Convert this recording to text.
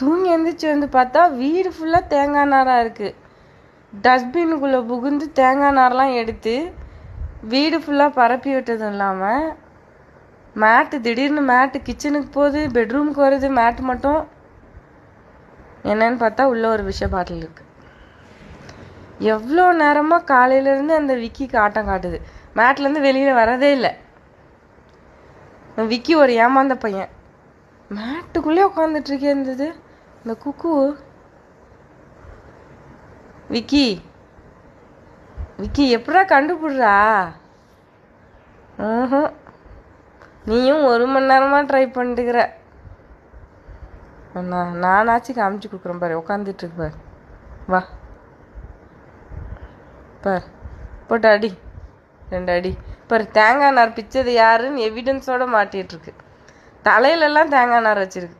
தூங்கி எழுந்திரிச்சு வந்து பார்த்தா வீடு ஃபுல்லாக தேங்காய் நாராக இருக்குது டஸ்ட்பின்குள்ளே புகுந்து தேங்காய் நார்லாம் எடுத்து வீடு ஃபுல்லாக பரப்பி விட்டதும் இல்லாமல் மேட்டு திடீர்னு மேட்டு கிச்சனுக்கு போகுது பெட்ரூமுக்கு வருது மேட்டு மட்டும். என்னன்னு பார்த்தா உள்ளே ஒரு விஷ பாட்டில் இருக்குது எவ்வளோ நேரமாக காலையிலேருந்து அந்த விக்கிக்கு ஆட்டம் காட்டுது. மேட்லேருந்து வெளியில் வரதே இல்லை. விக்கி ஒரு ஏமாந்த பையன். மேட்டுக்குள்ளே உட்காந்துட்ருக்கே இருந்தது. இந்த குக்கு விக்கி விக்கி எப்படா கண்டுபிடுறா ம்ஹும். நீயும் ஒரு மணி நேரமாக ட்ரை பண்ணிட்டுக்கிற நான் நானாச்சும் காமிச்சு கொடுக்குறேன் பாரு உட்காந்துட்டு இருக்கு பாரு வா பார் போட்டு அடி ரெண்டு அடி பாரு தேங்காய் நார் பிச்சது யாருன்னு எவிடன்ஸோட மாட்டிகிட்ருக்கு தலையிலெல்லாம் தேங்காய் நார் வச்சிருக்கு